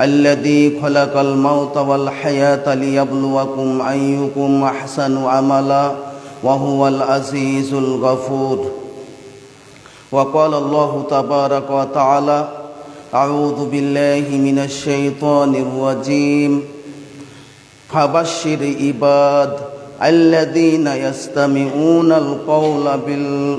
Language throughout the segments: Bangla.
الذي خلق الموت والحياة ليبلوكم أيكم أحسن عملا وهو العزيز الغفور وقال الله تبارك وتعالى أعوذ بالله من الشيطان الرجيم فبشر عباد الذين يستمعون القول بال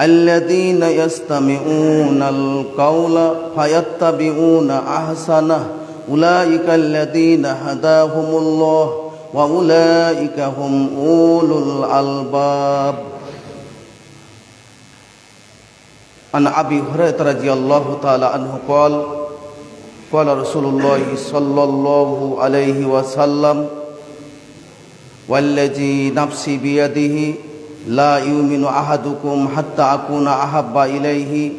الذين يستمعون القول فيتبعون احسنه اولئك الذين هداهم الله واولئك هم اولو الالباب عن ابي هريره رضي الله تعالى عنه قال قال رسول الله صلى الله عليه وسلم والذي نفسي بيده لا يؤمن احدكم حتى اكون احب اليه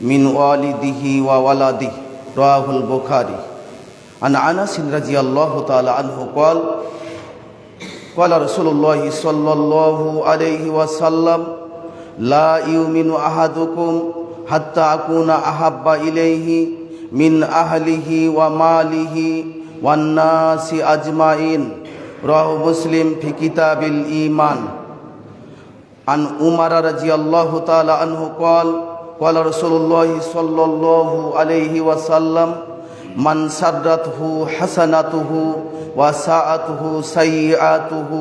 من والده وولده رواه البخاري عن انس رضي الله تعالى عنه قال قال رسول الله صلى الله عليه وسلم لا يؤمن احدكم حتى اكون احب اليه من اهله وماله والناس اجمعين رواه مسلم في كتاب الايمان আন উমার رضي الله تعالى আনহু কল قال رسول الله صلى ওয়াসাল্লাম عليه وسلم من ওয়া সাআতুহু সাইআতুহু سيئاته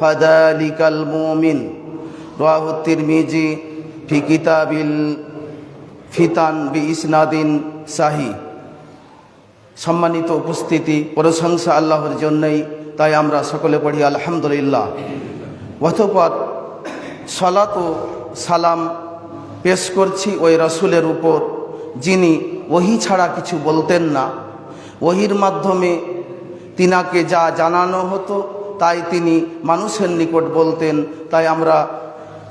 فذلك المؤمن رواه الترمذي في ফিতান বি بإسناد صحيح সম্মানিত উপস্থিতি প্রশংসা আল্লাহর জন্যই তাই আমরা সকলে পড়ি আলহামদুলিল্লাহ। অথপথ সলাত ও সালাম পেশ করছি ওই রসুলের উপর, যিনি ওহি ছাড়া কিছু বলতেন না। ওহির মাধ্যমে তিনাকে যা জানানো হতো, তাই তিনি মানুষের নিকট বলতেন। তাই আমরা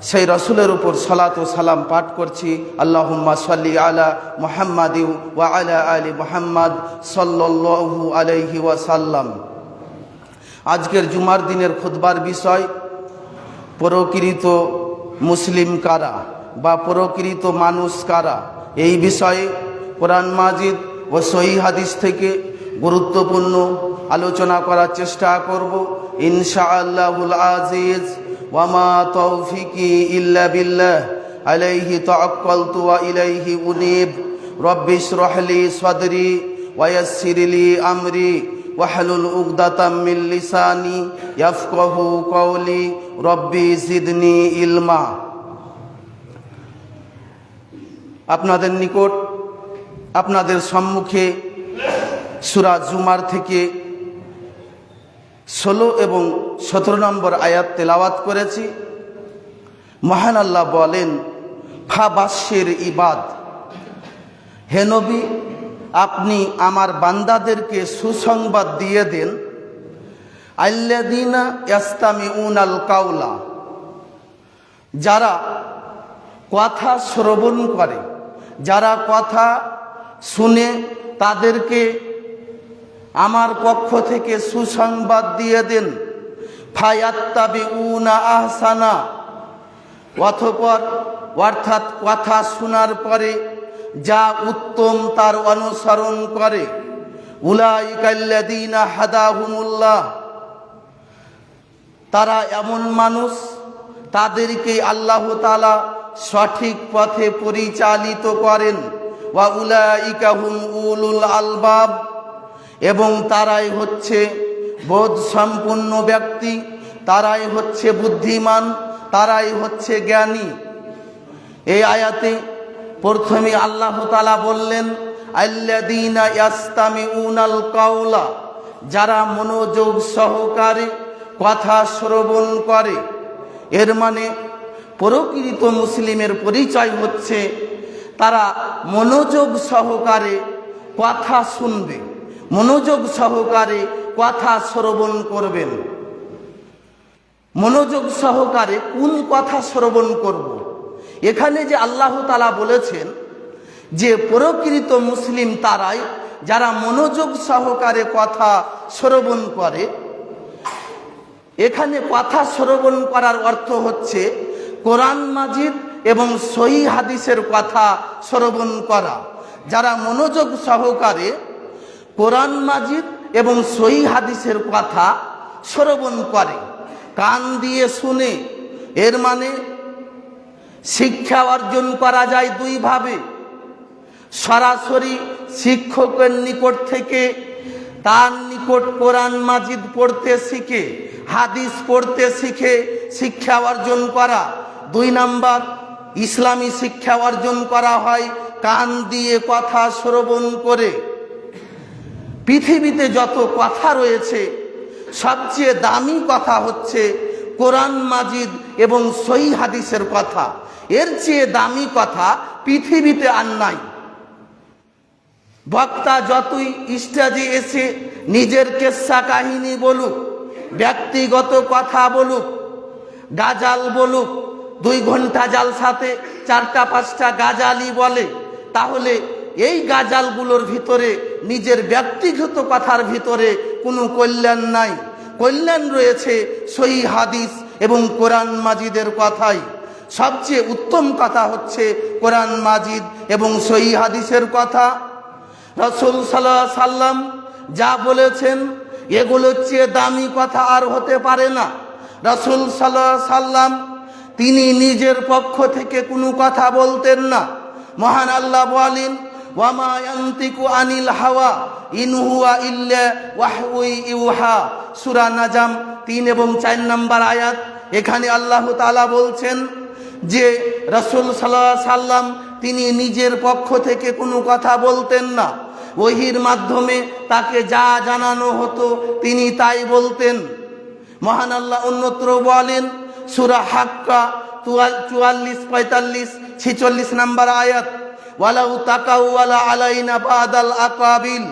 সেই রসুলের উপর সলাত ও সালাম পাঠ করছি। আল্লাহুম্মা সাল্লি আলা মোহাম্মদ ওয়া আলা আলী মোহাম্মদ সাল্লু আলাইহি ওয়াসাল্লাম। আজকের জুমার দিনের খুদবার বিষয় প্রকৃত মুসলিম কারা বা প্রকৃত মানুষ কারা? এই বিষয়ে কোরআন মাজিদ ও সহি হাদিস থেকে গুরুত্বপূর্ণ আলোচনা করার চেষ্টা করব। ইনশা আল্লাহুল আজিজ। ওয়ামা তৌফিকি ইল্লা বিল্লাহ। আলাইহি তাওয়াক্কালতু ওয়া ইলাইহি উনিব। রব্বিশ রহলি সদরি ওয়ায়াসসিরলি আমরি। ওয়াহলুল উকদাতাম মিন লিসানি ইয়াফকাহু কওলি রব্বি জিদনি ইলমা। আপনাদের নিকট, আপনাদের সম্মুখে সুরা জুমার থেকে ষোলো এবং সতেরো নম্বর আয়াত তেলাওয়াত করেছি। মহান আল্লাহ বলেন ফাবাস্যের ইবাদ। হে নবী আপনি আমার বান্দাদেরকে সুসংবাদ দিয়ে দেন। কাউলা যারা কথা শ্রবণ করে, যারা কথা শুনে তাদেরকে আমার পক্ষ থেকে সুসংবাদ দিয়ে দেন। ফায়াত্তাবি উনা আহসানা, অথপর অর্থাৎ কথা শোনার পরে যা উত্তম তার অনুসরণ করে। হাদাহুমুল্লাহ। তারা এমন মানুষ, তাদেরকে আল্লাহ তালা সঠিক পথে পরিচালিত করেন। আলবাব। এবং তারাই হচ্ছে বোধ সম্পূর্ণ ব্যক্তি, তারাই হচ্ছে বুদ্ধিমান, তারাই হচ্ছে জ্ঞানী। এই আয়াতে প্রথমে আল্লাহ তালা বললেন উনাল কাউলা যারা মনোযোগ সহকারে কথা শ্রবণ করে এর মানে প্রকৃত মুসলিমের পরিচয় হচ্ছে, তারা মনোযোগ সহকারে কথা শুনবে, মনোযোগ সহকারে কথা শ্রবণ করবেন মনোযোগ সহকারে কোন কথা শ্রবণ করব। এখানে যে আল্লাহ তালা বলেছেন যে প্রকৃত মুসলিম তারাই যারা মনোযোগ সহকারে কথা শ্রবণ করে, এখানে কথা শ্রবণ করার অর্থ হচ্ছে কোরআন মাজিদ এবং সহি হাদিসের কথা শ্রবণ করা। যারা মনোযোগ সহকারে কোরআন মাজিদ এবং সহি হাদিসের কথা শ্রবণ করে, কান দিয়ে শুনে, এর মানে শিক্ষা অর্জন করা যায় দুইভাবে। সরাসরি শিক্ষকের নিকট থেকে তার নিকট কোরআন মাজিদ পড়তে শিখে, হাদিস পড়তে শিখে শিক্ষা অর্জন করা। দুই নাম্বার, ইসলামী শিক্ষা অর্জন করা হয় কান দিয়ে কথা শ্রবণ করে। পৃথিবীতে যত কথা রয়েছে, সবচেয়ে দামি কথা হচ্ছে কোরআন মাজিদ এবং সই হাদিসের কথা। এর চেয়ে দামি কথা পৃথিবীতে আর নাই। বক্তা যতই স্টেজে এসে নিজের কেসা কাহিনী বলুক, ব্যক্তিগত কথা বলুক, গাজাল বলুক, দুই ঘণ্টা জাল সাথে চারটা পাঁচটা গাজালি বলে, তাহলে এই গাজালগুলোর ভিতরে নিজের ব্যক্তিগত কথার ভিতরে কোনো কল্যাণ নাই। কল্যাণ রয়েছে সহি হাদিস এবং কোরআন মাজিদের কথাই। সবচেয়ে উত্তম কথা হচ্ছে কোরআন মাজিদ এবং সহি হাদিসের কথা। রসুল সাল্লাহ সাল্লাম যা বলেছেন এগুলোর চেয়ে দামি কথা আর হতে পারে না। রসুল সাল্লাহ সাল্লাম তিনি নিজের পক্ষ থেকে কোনো কথা বলতেন না। মহান আল্লাহ বলেন, ওয়ামা ইয়ান্তিকু আনিল হাওয়া, ইন হুয়া ইল্লা ওয়াহউই ইউহা। সূরা নাজাম তিন এবং চার নম্বর আয়াত, এখানে আল্লাহ তাআলা বলছেন যে রসুল সাল্লাহ সাল্লাম তিনি নিজের পক্ষ থেকে কোনো কথা বলতেন না। ওহির মাধ্যমে তাকে যা জানানো হতো তিনি তাই বলতেন। মহান আল্লাহ অন্যত্র বলেন, সুরা হাক্কা চুয়াল্লিশ, পঁয়তাল্লিশ, ছেচল্লিশ নাম্বার আয়াত, ওয়ালাউ তাকাউ ওয়ালা আলাইনা বাদাল আকাবিল,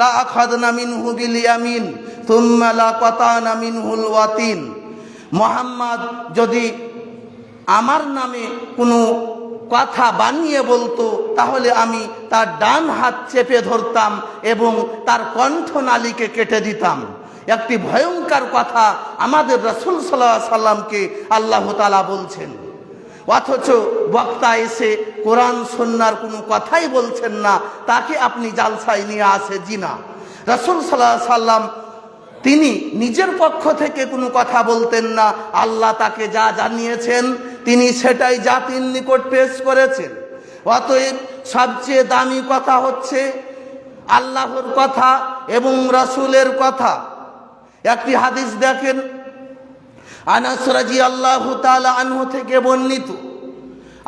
লা আখাদনা মিনহু বিল ইয়ামিন থুম্মা লা কাতানা মিনহুল ওয়াতিন। মোহাম্মদ যদি আমার নামে কোনো কথা বানিয়ে বলতো, তাহলে আমি তার ডান হাত চেপে ধরতাম এবং তার কণ্ঠনালীকে কেটে দিতাম। একটি ভয়ঙ্কর কথা আমাদের রসুল সাল্লাহ সাল্লামকে আল্লাহ তালা বলছেন। অথচ বক্তা এসে কোরআন সন্ন্যার কোনো কথাই বলছেন না, তাকে আপনি জালসায় নিয়ে আসে জিনা। রসুল সাল্লাহ সাল্লাম তিনি নিজের পক্ষ থেকে কোনো কথা বলতেন না, আল্লাহ তাকে যা জানিয়েছেন তিনি সেটাই জাতির নিকট পেশ করেছেন। অতএব সবচেয়ে দামি কথা হচ্ছে আল্লাহর কথা এবং রাসূলের কথা। একটি হাদিস দেখেন, আনাস রাজি আল্লাহ তাআলা আনহু থেকে বর্ণিত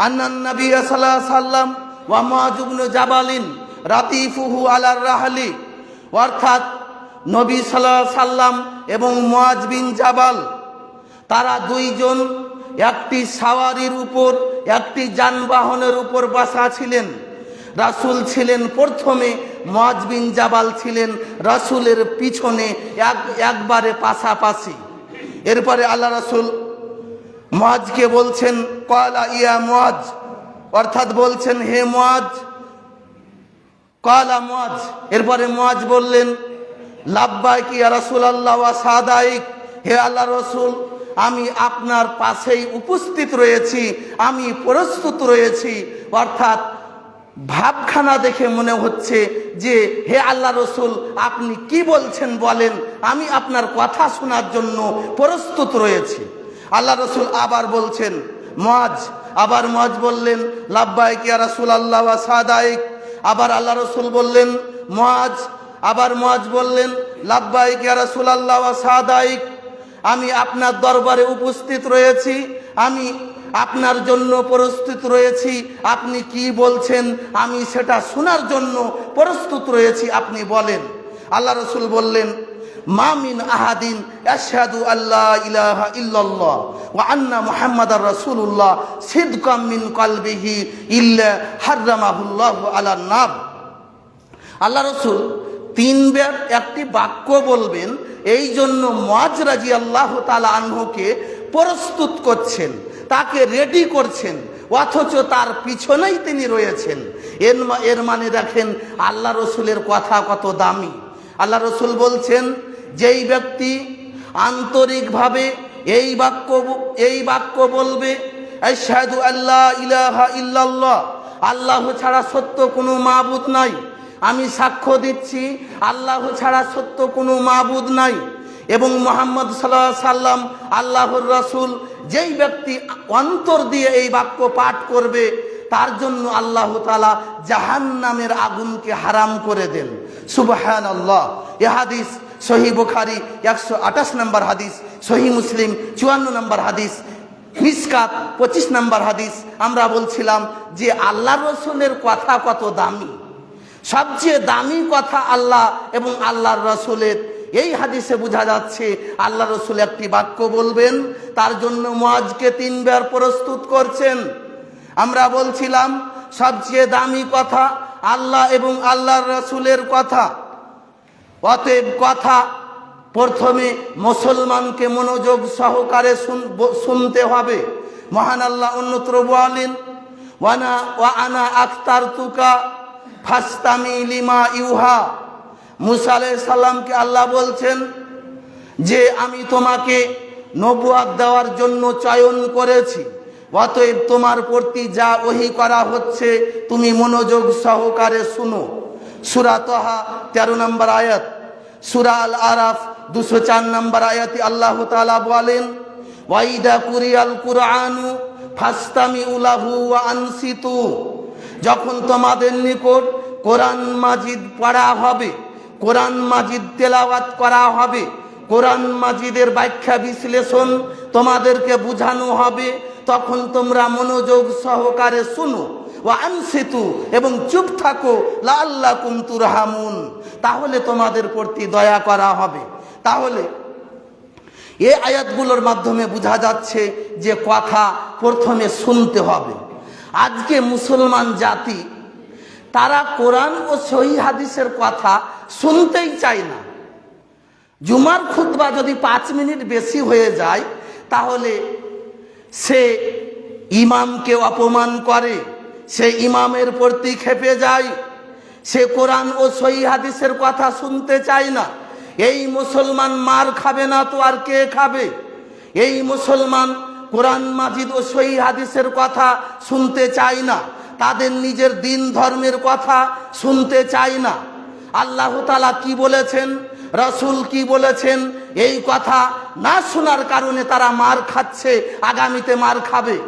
আন্নান নবী সাল্লাল্লাহু সাল্লাম ওয়া মুআজ ইবনে জাবালিন রাতিফুহু আলার রাহলি, অর্থাৎ নবী সাল্লাল্লাহু সাল্লাম এবং মুআজ বিন জাবাল, তারা দুইজন একটি সাওয়ারির উপর, একটি যানবাহনের উপর বাসা ছিলেন। রাসূল ছিলেন প্রথমে মুআজ বিন জাবাল ছিলেন রাসূলের পিছনে এক, একবারে পাশাপাশি। এরপরে আল্লাহ রাসূল মুআজকে বলছেন, কলা ইয়া মুআজ। অর্থাৎ বলছেন, হে মুআজ। কলা মুআজ। এরপরে মুআজ বললেন, লাব্বাইক ইয়া রাসূলুল্লাহ আল্লাহ সাদাইক। হে আল্লাহ রসুল আমি আপনার পাশেই উপস্থিত রয়েছি, আমি প্রস্তুত রয়েছি। অর্থাৎ ভাবখানা দেখে মনে হচ্ছে যে, হে আল্লাহ রসুল, আপনি কি বলছেন বলেন? আমি আপনার কথা শোনার জন্য প্রস্তুত রয়েছি। আল্লাহ রসুল আবার বলছেন মজ আবার মজ বললেন, লাব্বাইক ইয়া রাসুল আল্লাহ সাদাইক। আবার আল্লাহ রসুল বললেন মজ আবার মজ বললেন, লাব্বাইক ইয়া রাসুল আল্লাহ সাদাইক। আমি আপনার দরবারে উপস্থিত রয়েছি, আমি আপনার জন্য প্রস্তুত রয়েছি, আপনি কি বলছেন আমি সেটা শোনার জন্য প্রস্তুত রয়েছি, আপনি বলেন। আল্লাহ রসুল বললেন মামিন আহাদিন আশহাদু আল্লাহ ইলাহা ইল্লাল্লাহ ওয়া আন্না মুহাম্মাদার রাসূলুল্লাহ সিদকাম মিন কলবিহি ইল্লা হাররামাহুল্লাহু আলান নার। আল্লাহ রসুল তিনবার একটি বাক্য বলবেন, এই জন্য মজ রাজি আল্লাহ তালা আনহুকে প্রস্তুত করছেন, তাকে রেডি করছেন, অথচ তার পিছনেই তিনি রয়েছেন। এর এর মানে দেখেন, আল্লাহ রসুলের কথা কত দামি। আল্লাহ রসুল বলছেন, যেই ব্যক্তি আন্তরিকভাবে এই বাক্য এই বাক্য বলবে আল্লাহ ইলাহা ইল্লাল্লাহ আল্লাহ ছাড়া সত্য কোনো মাবুদ নাই। আমি সাক্ষ্য দিচ্ছি, আল্লাহ ছাড়া সত্য কোনো মাবুদ নাই। এবং মোহাম্মদ সাল্লাহ সাল্লাম আল্লাহর রসুল যেই ব্যক্তি অন্তর দিয়ে এই বাক্য পাঠ করবে, তার জন্য আল্লাহ তালা জাহান নামের আগুনকে হারাম করে দেন। সুবাহান আল্লাহ এ হাদিস সহি বুখারি, একশো আঠাশ নম্বর হাদিস, সহি মুসলিম, চুয়ান্ন নম্বর হাদিস, মিসকাত, পঁচিশ নম্বর হাদিস। আমরা বলছিলাম যে আল্লাহ রসুলের কথা কত দামি। সবচেয়ে দামি কথা আল্লাহ এবং আল্লাহর রসুলের। এই হাদিসে বোঝা যাচ্ছে, আল্লাহ রসুল একটি বাক্য বলবেন, তার জন্য মজকে তিনবার প্রস্তুত করছেন। আমরা বলছিলাম, সবচেয়ে দামি কথা আল্লাহ এবং আল্লাহর রসুলের কথা। অতএব কথা প্রথমে মুসলমানকে মনোযোগ সহকারে শুনতে হবে। মহান আল্লাহ অন্যত্র বলেন, ওয়ানা, ওয়া আনা আখতার তুকা ফাস্তামি লিমা ইউহা। মুসা সালামকে আল্লাহ বলছেন যে, আমি তোমাকে নবুয়াদ দেওয়ার জন্য চয়ন করেছি। অতএব তোমার প্রতি যা ওহি করা হচ্ছে, তুমি মনোযোগ সহকারে শুনো। সুরা তহা, তেরো নম্বর আয়াত। সুরা আল আরাফ দুশো চার নম্বর আয়াতে আল্লাহ তাআলা বলেন, ওয়াইদা কুরিয়াল কুরআনু ফাস্তামি উলাহু আনসিতু। যখন তোমাদের নিকট কোরআন মাজিদ পড়া হবে, কোরআন মাজিদ তেলাওয়াত করা হবে, কোরআন মাজিদের ব্যাখ্যা বিশ্লেষণ তোমাদেরকে বুঝানো হবে, তখন তোমরা মনোযোগ সহকারে শুনো। ও আনসিতু এবং চুপ থাকো লাল্লা কুমতুর হামুন তাহলে তোমাদের প্রতি দয়া করা হবে। তাহলে এ আয়াতগুলোর মাধ্যমে বোঝা যাচ্ছে যে কথা প্রথমে শুনতে হবে। আজকে মুসলমান জাতি, তারা কোরআন ও সহি হাদিসের কথা শুনতেই চায় না। জুমার খুতবা যদি পাঁচ মিনিট বেশি হয়ে যায়, তাহলে সে ইমামকে অপমান করে, সে ইমামের প্রতি খেপে যায়, সে কোরআন ও সহি হাদিসের কথা শুনতে চায় না। এই মুসলমান মার খাবে না তো আর কে খাবে? এই মুসলমান কোরআন মাজিদ ও সহি হাদিসের কথা শুনতে চাই না। তাদের নিজের দিন ধর্মের কথা শুনতে চাই না। আল্লাহ তালা কি বলেছেন? রসুল কি বলেছেন? এই কথা না শোনার কারণে তারা মার খাচ্ছে, আগামীতে মার খাবে।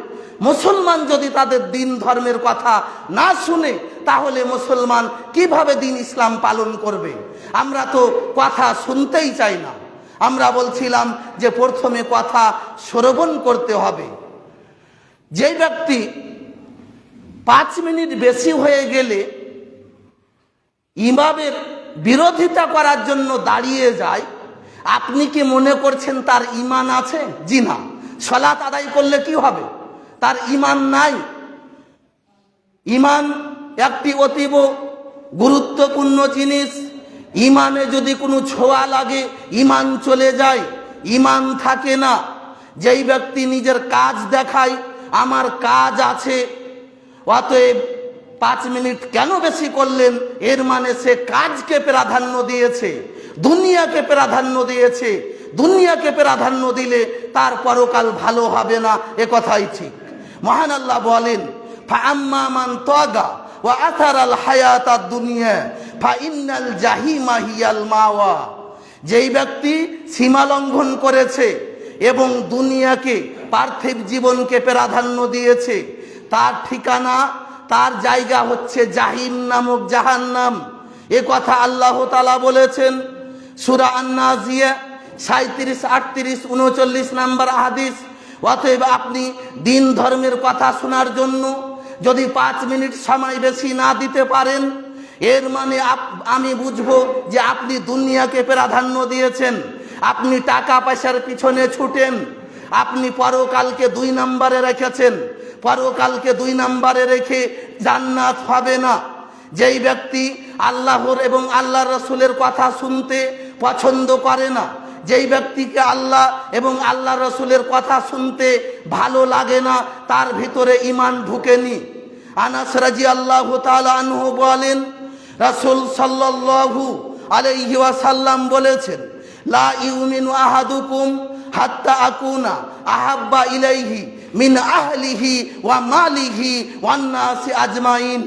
মুসলমান যদি তাদের দিন ধর্মের কথা না শুনে, তাহলে মুসলমান কীভাবে দিন ইসলাম পালন করবে? আমরা তো কথা শুনতেই চাই না। আমরা বলছিলাম যে প্রথমে কথা শ্রবণ করতে হবে। যে ব্যক্তি পাঁচ মিনিট বেশি হয়ে গেলে ইমামের বিরোধিতা করার জন্য দাঁড়িয়ে যায়, আপনি কি মনে করছেন তার ইমান আছে? জি না। সলাত আদায় করলে কি হবে? তার ইমান নাই। ইমান একটি অতীব গুরুত্বপূর্ণ জিনিস। ইমানে যদি কোনো ছোঁয়া লাগে, ইমান চলে যায়, ইমান থাকে না। যেই ব্যক্তি নিজের কাজ দেখায়, আমার কাজ আছে। অতএব পাঁচ মিনিট কেন বেশি করলেন? এর মানে সে কাজকে প্রাধান্য দিয়েছে, দুনিয়াকে প্রাধান্য দিয়েছে, দুনিয়াকে প্রাধান্য দিলে তার পরকাল ভালো হবে না, এ কথাই ঠিক। মহান আল্লাহ বলেন ফাআম্মা মান তাগা ওয়া আথারাল হায়াতাদ দুনিয়া ফাইন্নাল জাহিমা হিয়াল মাওয়া। যেই ব্যক্তি সীমা লঙ্ঘন করেছে এবং দুনিয়াকে, পার্থিব জীবনকে প্রাধান্য দিয়েছে, তার ঠিকানা, তার জায়গা হচ্ছে জাহিম নামক জাহান্নাম। এ কথা আল্লাহ তালা বলেছেন সুরা আন্না জিয়া সাঁত্রিশ আটত্রিশ, উনচল্লিশ নাম্বার হাদিস। অতএব আপনি দিন ধর্মের কথা শোনার জন্য যদি পাঁচ মিনিট সময় বেশি না দিতে পারেন, এর মানে আমি বুঝব যে আপনি দুনিয়াকে প্রাধান্য দিয়েছেন। আপনি টাকা পয়সার পিছনে ছুটেন। আপনি পরকালকে দুই নম্বরে রেখেছেন। পরকালকে দুই নম্বরে রেখে জান্নাত হবে না। যেই ব্যক্তি আল্লাহর এবং আল্লাহ রসুলের কথা শুনতে পছন্দ করে না যেই ব্যক্তিকে আল্লাহ এবং আল্লাহ রসুলের কথা শুনতে ভালো লাগে না, তার ভিতরে ইমান ঢুকেনি। আনাস রাজি আল্লাহ আনহু বলেন, রাসূল সাল্লাল্লাহু আলাইহি ওয়াসাল্লাম বলেছেন, লা ইউমিনু আহাদুকুম হাত্তা আকুনা আহাব্বা ইলাইহি মিন আহলিহি ওয়া মালিহি ওয়ান্নাসি আজমাইন।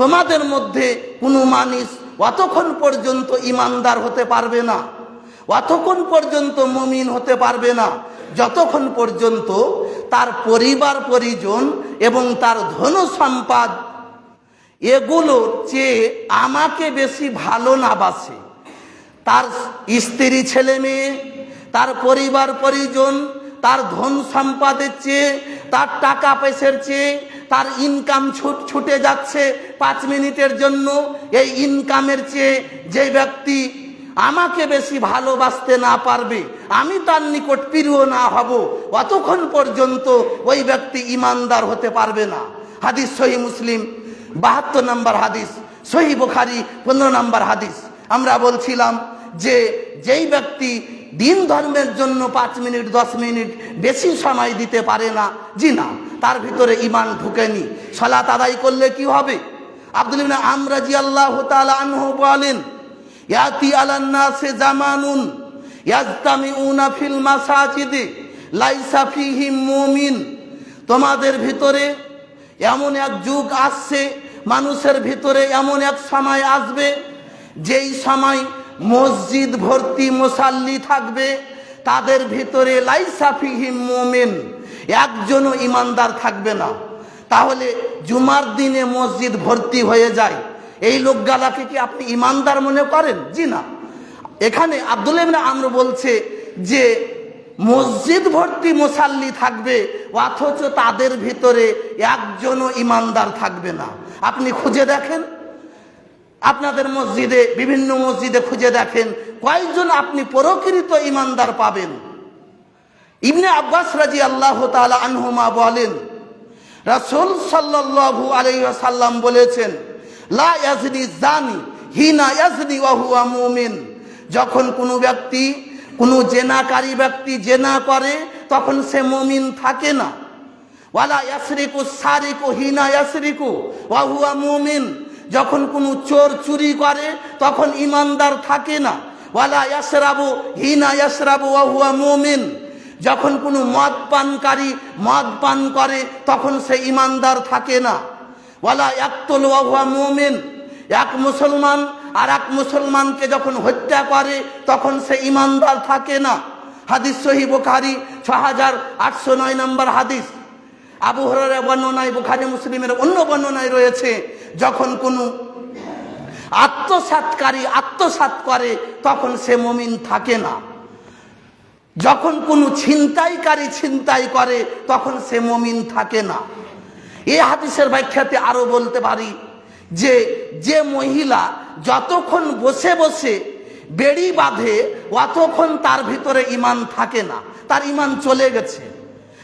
তোমাদের মধ্যে কোনো মানুষ অতক্ষণ পর্যন্ত ইমানদার হতে পারবে না। অতক্ষণ পর্যন্ত মমিন হতে পারবে না। যতক্ষণ পর্যন্ত তার পরিবার পরিজন এবং তার ধন সম্পদ এগুলোর চেয়ে আমাকে বেশি ভালো না বাসে, তার স্ত্রী ছেলে মেয়ে, তার পরিবার পরিজন, তার ধন সম্পদের চেয়ে, তার টাকা পয়সার চেয়ে, তার ইনকাম ছুট, ছুটে যাচ্ছে পাঁচ মিনিটের জন্য, এই ইনকামের চেয়ে যে ব্যক্তি আমাকে বেশি ভালোবাসতে না পারবে, আমি তার নিকট প্রিয় না হব, অতক্ষণ পর্যন্ত ওই ব্যক্তি ইমানদার হতে পারবে না। হাদিস সহি মুসলিম, বাহাত্তর নম্বর হাদিস, সহি বুখারি, পনেরো নম্বর হাদিস। আমরা বলছিলাম যে, যেই ব্যক্তি দিন ধর্মের জন্য পাঁচ মিনিট, দশ মিনিট বেশি সময় দিতে পারে না, জি না, তার ভিতরে ইমান ঢুকেনি। সলাত আদায় করলে কি হবে? আব্দুল আমরা জি আল্লাহ তাআলা আনহু বলেন ইয়াতি আলান্না সে জামানুন ইয়াজতামিউনা ফিল মাসাজিদে, লাইসা ফিহিম মুমিন। তোমাদের ভিতরে এমন এক যুগ আসছে, মানুষের ভিতরে এমন এক সময় আসবে, যেই সময় মসজিদ ভর্তি মুসাল্লি থাকবে, তাদের ভিতরে লাইসাফিহিম মোমেন, একজনও ইমানদার থাকবে না। তাহলে জুমার দিনে মসজিদ ভর্তি হয়ে যায়। এই লোকগালাকে কি আপনি ইমানদার মনে করেন? জি না। এখানে আব্দুল ইবনে আমর বলছে যে, মসজিদ ভর্তি মুসাল্লি থাকবে, অথচ তাদের ভিতরে একজনও ইমানদার থাকবে না। আপনি খুঁজে দেখেন? আপনাদের মসজিদে, বিভিন্ন মসজিদে খুঁজে দেখেন, কয়েকজন আপনি প্রকৃত ইমানদার পাবেন। ইবনে আব্বাস রাজি আল্লাহ তালা আনহুমা বলেন, রাসূল সাল্লাল্লাহু আলাইহি ওয়াসাল্লাম বলেছেন লা ইয়াজনি জানি, হিনা ইয়াজনি ওয়া হুয়া মুমিন। যখন কোনো ব্যক্তি, কোনো জেনাকারী ব্যক্তি জেনা করে, তখন সে মুমিন থাকে না। ওয়ালা ইয়াসরিকু সারিকু, হিনা ইয়াসরিকু ওয়া হুয়া মুমিন। যখন কোনো চোর চুরি করে, তখন ইমানদার থাকে না। ওয়ালা ইয়াসরাবু, হিনা ইয়াসরাবু ওয়া হুয়া মুমিন। যখন কোনো মদ পানকারী মদ পান করে, তখন সে ইমানদার থাকে না। ওয়ালা একতল ওয়াহুয়া মুমিন। এক মুসলমান আর এক মুসলমানকে যখন হত্যা করে, তখন সে ইমানদার থাকে না। হাদিস সহি বুখারি ছ হাজার আটশো নয় নম্বর হাদিস। আবু হরের বর্ণনায়, বুখারি, মুসলিমের অন্য বর্ণনায় রয়েছে, যখন কোনো আত্মসাতকারী আত্মসাত করে, তখন সে মমিন থাকে না। যখন কোনো ছিনতাইকারী ছিনতাই করে, তখন সে মমিন থাকে না। এই হাদিসের ব্যাখ্যাতে আরও বলতে পারি যে যে মহিলা যতক্ষণ বসে বসে বেড়ি বাঁধে, অতক্ষণ তার ভিতরে ইমান থাকে না। তার ইমান চলে গেছে।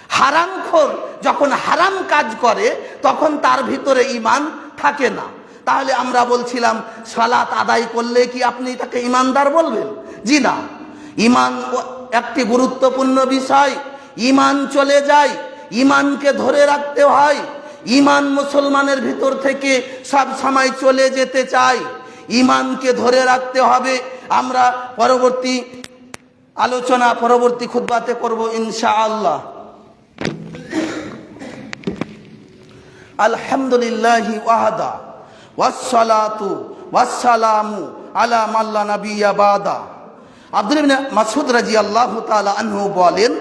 হারামখোর যখন হারাম কাজ করে, তখন তার ভিতরে ইমান থাকে না। তাহলে আমরা বলছিলাম, সালাত আদায় করলে কি আপনি তাকে ইমানদার বলবেন? জি না। ইমান একটি গুরুত্বপূর্ণ বিষয়। ইমান চলে যায়, ইমানকে ধরে রাখতে হয়। ইমান মুসলমানের ভিতর থেকে সব সময় চলে যেতে চায় ইমানকে ধরে রাখতে হবে। আমরা পরবর্তী আলোচনা, পরবর্তী খুদ্বাতে করব ইনশাআল্লাহ। আলহামদুলিল্লাহি ওয়াহাদা, ওয়াসসালাতু ওয়াসসালামু আলা মাল্লা নাবিয়্যা বাদা। আব্দুল ইবনে মাসউদ রাদিয়াল্লাহু তাআলা আনহু বলেন,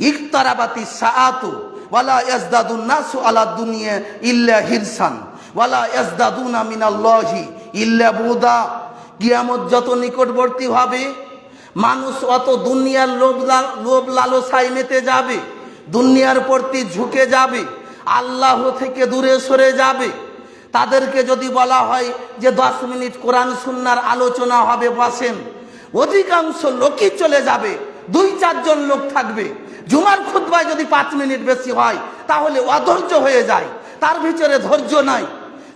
ইকতারাবাতি সাআতু ওয়ালা ইয়াজদাদুন নাসু আলা দুনিয়া ইল্লা হিরসান, ওয়ালা ইয়াজদাদুনা মিনাল্লাহি ইল্লা বুদা। কিয়ামত যত নিকটবর্তী হবে, মানুষ অত দুনিয়ার লোভ লোভ লালসায় মেতে যাবে, দুনিয়ার প্রতি ঝুঁকে যাবে, আল্লাহ থেকে দূরে সরে যাবে। তাদেরকে যদি বলা হয় যে দশ মিনিট কোরআন সুন্নার আলোচনা হবে বসেন, অধিকাংশ লোকই চলে যাবে। দুই, চারজন লোক থাকবে। জুমার খুতবায় যদি পাঁচ মিনিট বেশি হয়, তাহলে অধৈর্য হয়ে যায়। তার ভিতরে ধৈর্য নাই।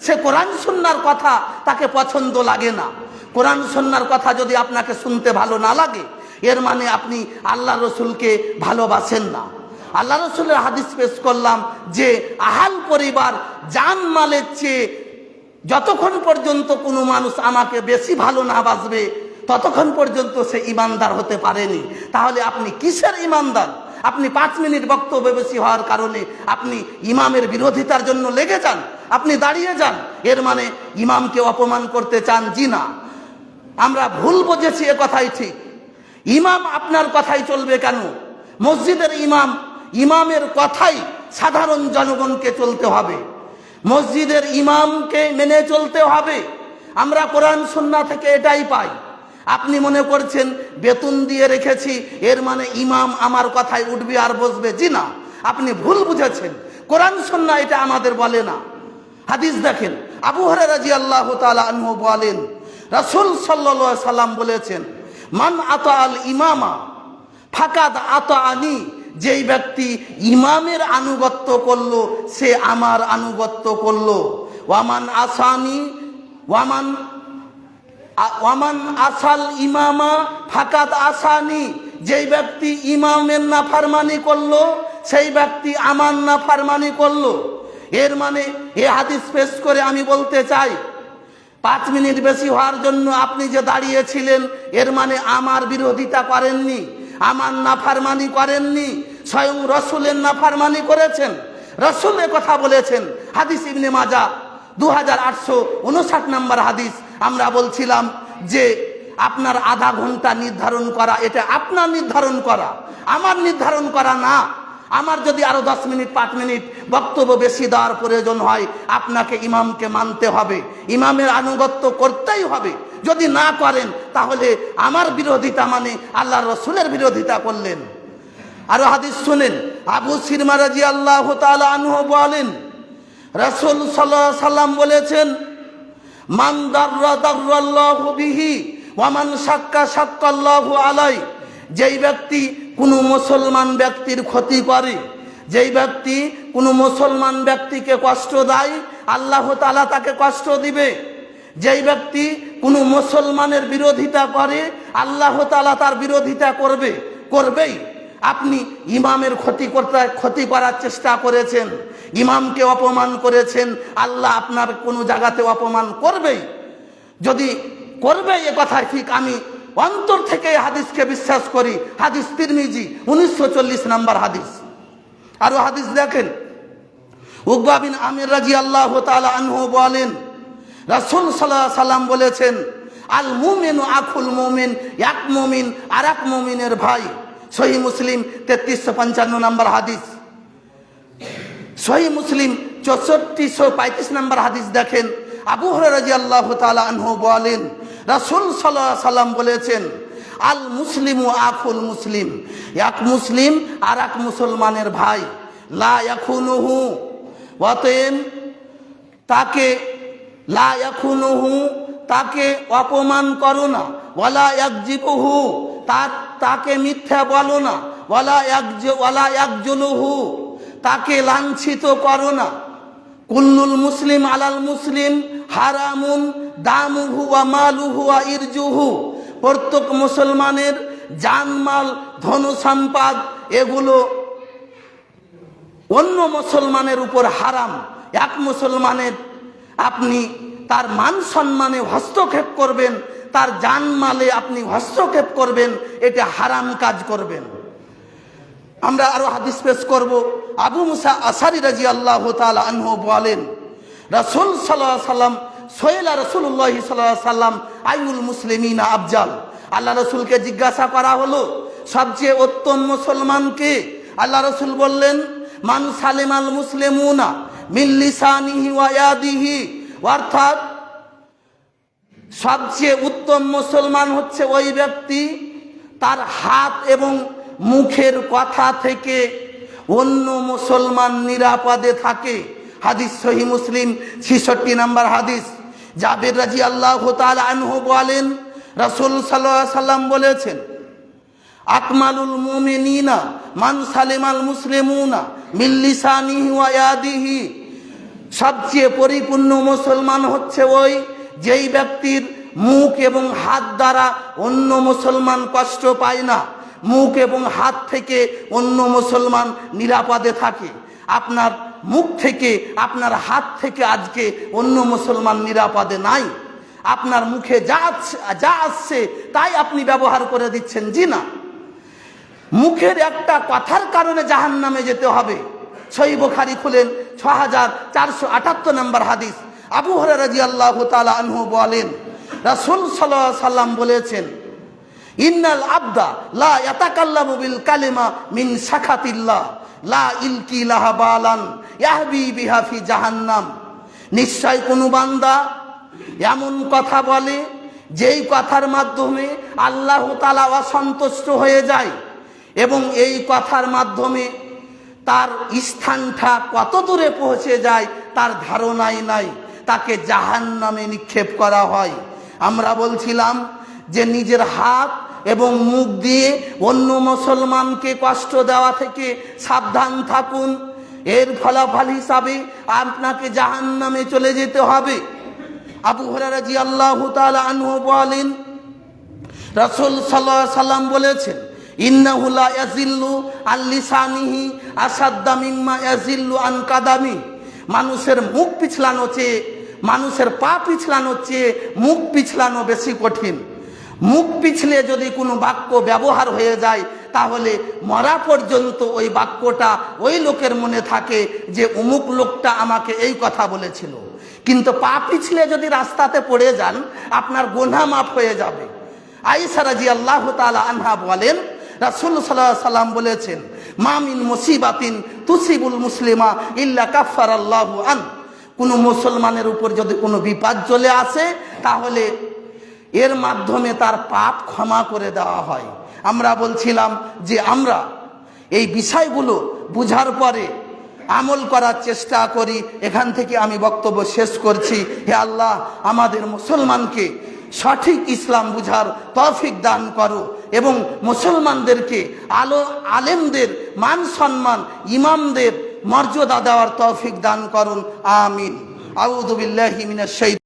সে কোরআন সুন্নার কথা তাকে পছন্দ লাগে না। কোরআন সন্ন্যার কথা যদি আপনাকে শুনতে ভালো না লাগে, এর মানে আপনি আল্লাহ রসুলকে ভালোবাসেন না। আল্লাহ রসুলের হাদিস পেশ করলাম যে, আহাল পরিবার জান মালের চেয়ে যতক্ষণ পর্যন্ত কোনো মানুষ আমাকে বেশি ভালো না বাসবে ততক্ষণ পর্যন্ত সে ইমানদার হতে পারেনি। তাহলে আপনি কিসের ইমানদার? আপনি পাঁচ মিনিট বক্তব্য বেশি হওয়ার কারণে আপনি ইমামের বিরোধিতার জন্য লেগে যান, আপনি দাঁড়িয়ে যান। এর মানে ইমামকে অপমান করতে চান জি না। আমরা ভুল বুঝেছি এ কথাই ঠিক। ইমাম আপনার কথাই চলবে কেন? মসজিদের ইমাম, ইমামের কথাই সাধারণ জনগণকে চলতে হবে। মসজিদের ইমামকে মেনে চলতে হবে। আমরা কোরআন সন্না থেকে এটাই পাই। আপনি মনে করছেন বেতন দিয়ে রেখেছি, এর মানে ইমাম আমার কথায় উঠবে আর বসবে। জি না, আপনি ভুল বুঝেছেন। কোরআন সন্না এটা আমাদের বলে না। হাদিস দেখেন, আবু হরে রাজি আল্লাহ আনহু বলেন, রাসুল সাল্লা সাল্লাম বলেছেন, মান আত আল ইমামা, ফাকাদ আত আনি যেই ব্যক্তি ইমামের আনুগত্য করল, সে আমার আনুগত্য করল। ওয়ামান আসানি ওয়ামান ওয়ামান আসাল ইমামা ফাকাত আসানি, যেই ব্যক্তি ইমামের নাফারমানি করল, সেই ব্যক্তি আমার নাফারমানি করল। এর মানে এ হাদিস পেশ করে আমি বলতে চাই, পাঁচ মিনিট বেশি হওয়ার জন্য আপনি যে দাঁড়িয়েছিলেন, এর মানে আমার বিরোধিতা করেননি, আমার না নাফারমানি করেননি, স্বয়ং রসুলের নাফারমানি করেছেন, রসুল এ কথা বলেছেন। হাদিস ইবনে মাজা দু হাজার আটশো উনষাট নম্বর হাদিস। আমরা বলছিলাম যে আপনার আধা ঘণ্টা নির্ধারণ করা, এটা আপনার নির্ধারণ করা। আমার নির্ধারণ করা না। আমার যদি আরও দশ মিনিট, পাঁচ মিনিট বক্তব্য বেশি দেওয়ার প্রয়োজন হয়, আপনাকে ইমামকে মানতে হবে। ইমামের আনুগত্য করতেই হবে। যদি না করেন, তাহলে আমার বিরোধিতা মানে আল্লাহ রসুলের বিরোধিতা করলেন। আরও হাদিস শুনেন, আবু সিরমা রাজি আল্লাহ আনহু বলেন, রসুল সাল্লাম বলেছেন মান দাররা দাররাল্লাহু বিহি ওয়ামান সাক্কা সাক্কাল্লাহু আলাই যেই ব্যক্তি কোনো মুসলমান ব্যক্তির ক্ষতি করে, যেই ব্যক্তি কোনো মুসলমান ব্যক্তিকে কষ্ট দেয়, আল্লাহ তাআলা তাকে কষ্ট দিবে। যেই ব্যক্তি কোনো মুসলমানের বিরোধিতা করে, আল্লাহ তালা তার বিরোধিতা করবে, করবেই। আপনি ইমামের ক্ষতি করতে, ক্ষতি করার চেষ্টা করেছেন, ইমামকে অপমান করেছেন, আল্লাহ আপনার কোনো জায়গাতে অপমান করবেই। যদি করবে এ কথা, ঠিক আমি অন্তর থেকে হাদিসকে বিশ্বাস করি। হাদিস তিরমিজি, উনিশশো চল্লিশ নাম্বার হাদিস। আরও হাদিস দেখেন। উকবা বিন আমির রাজি আল্লাহ আনহু বলেন, রাসূল আলাইহি সাল্লাম বলেছেন, আল মুমিন আখুল মুমিন, এক মুমিন আর এক মুমিনের ভাই। সহি মুসলিম তেত্রিশশো পঞ্চান্ন নম্বর হাদিস। সহি মুসলিম চৌষট্টিশো পঁয়ত্রিশ নম্বর হাদিস দেখেন। আবু হরাজি আল্লাহ আনহু বলেন, রাসুল সাল্লাহ সাল্লাম বলেছেন, আল মুসলিম ও আখুল মুসলিম, এক মুসলিম আর এক মুসলমানের ভাই, লা ইয়াখুনুহু অতএব তাকে লা ইয়াখুনুহু তাকে অপমান করো না। ওয়ালা একজিবহু তার তাকে মিথ্যা বলো না। ওয়ালা একজ ওয়ালা একজলুহু তাকে লাঞ্ছিত করো না। কুল্লুল মুসলিম আলাল মুসলিম, হারামুন, দামুহু ওয়া মালুহু ওয়া ইরজুহু। প্রত্যেক মুসলমানের জানমাল ধন সম্পাদ এগুলো অন্য মুসলমানের উপর হারাম। এক মুসলমানের আপনি তার মান সম্মানে হস্তক্ষেপ করবেন, তার জানমালে আপনি হস্তক্ষেপ করবেন, এটা হারাম কাজ করবেন। আমরা আরও হাদিস পেশ করব। আবু মুসা আসারি রাজি আল্লাহ আনহু বলেন, রসুল আলাইহি সাল্লাম সোহেলা রাসূলুল্লাহ সাল্লাল্লাহু আলাইহি সাল্লাম আইউল মুসলিমিনা আফজাল। আল্লাহ রসুলকে জিজ্ঞাসা করা হলো, সবচেয়ে উত্তম মুসলমানকে আল্লাহ রসুল বললেন, মান সালেমাল মুসলিমুনা মিন লিসানিহি ওয়া ইয়াদিহি। অর্থাৎ সবচেয়ে উত্তম মুসলমান হচ্ছে ওই ব্যক্তি, তার হাত এবং মুখের কথা থেকে অন্য মুসলমান নিরাপদে থাকে। হাদিস সহি মুসলিম, ছিষট্টি নম্বর হাদিস। জাবের রাজি আল্লাহ আনহু বলেন, রাসুল সাল্লাম বলেছেন, আকমালুল মুমিনিনা, মান সালিমাল মুসলিমুনা মিল্লিসানিহি ওয়া ইয়াদিহি। সবচেয়ে পরিপূর্ণ মুসলমান হচ্ছে ওই যেই ব্যক্তির মুখ এবং হাত দ্বারা অন্য মুসলমান কষ্ট পায় না। মুখ এবং হাত থেকে অন্য মুসলমান নিরাপদে থাকে। আপনার মুখ থেকে, আপনার হাত থেকে আজকে অন্য মুসলমান নিরাপদে নাই। আপনার মুখে যা যা আসছে তাই আপনি ব্যবহার করে দিচ্ছেন। জি না। মুখের একটা কথার কারণে জাহান নামে যেতে হবে। সই বুখারি খুলেন ছ হাজার চারশো আটাত্তর নম্বর হাদিস। আবু হরে রাজি আল্লাহ আনহু বলেন, রাসুল সাল্লাহ সাল্লাম বলেছেন, ইন্নাল আবদা লা ইয়াতাকাল্লামু বিল কালিমা মিন সাখাতিল্লাহ লা ইলকি লাহা বালান ইয়াহবি বিহা জাহান্নাম। নিশ্চয় কোনো বান্দা এমন কথা বলে, যেই কথার মাধ্যমে আল্লাহ তালা অসন্তুষ্ট হয়ে যায় এবং এই কথার মাধ্যমে তার স্থানটা কত দূরে পৌঁছে যায়, তার ধারণাই নাই। তাকে জাহান নামে নিক্ষেপ করা হয়। আমরা বলছিলাম যে নিজের হাত এবং মুখ দিয়ে অন্য মুসলমানকে কষ্ট দেওয়া থেকে সাবধান থাকুন। এর ফলাফল হিসাবে আপনাকে জাহান নামে চলে যেতে হবে। আবু হরারাজি আল্লাহ আনহু বলেন, রাসূল আলাইহি সাল্লাম বলেছেন আন কাদামি। মানুষের মুখ পিছলানো চেয়ে, মানুষের পা পিছলানো চেয়ে মুখ পিছলানো বেশি কঠিন। মুখ পিছলে যদি কোনো বাক্য ব্যবহার হয়ে যায়, তাহলে মরা পর্যন্ত ওই বাক্যটা ওই লোকের মনে থাকে যে অমুক লোকটা আমাকে এই কথা বলেছিল। কিন্তু পা পিছলে যদি রাস্তাতে পড়ে যান, আপনার গোনা মাফ হয়ে যাবে। আইসারাজি আল্লাহ তালা আনহা বলেন রাসুল সাল্লাহ সাল্লাম বলেছেন মামিন মুসিবাতিন তুসিবুল মুসলিমা ইল্লা কাফার আল্লাহ আন। কোনো মুসলমানের উপর যদি কোনো বিপদ চলে আসে, তাহলে এর মাধ্যমে তার পাপ ক্ষমা করে দেওয়া হয়। আমরা বলছিলাম যে আমরা এই বিষয়গুলো বুঝার পরে আমল করার চেষ্টা করি। এখান থেকে আমি বক্তব্য শেষ করছি। হে আল্লাহ, আমাদের মুসলমানকে সঠিক ইসলাম বুঝার তৌফিক দান করো এবং মুসলমানদেরকে আলো আলেমদের মান সম্মান ইমামদের মর্যাদা দেওয়ার তৌফিক দান করুন, আমিন। আউদুবিল্লাহি মিনাশ শাইতানির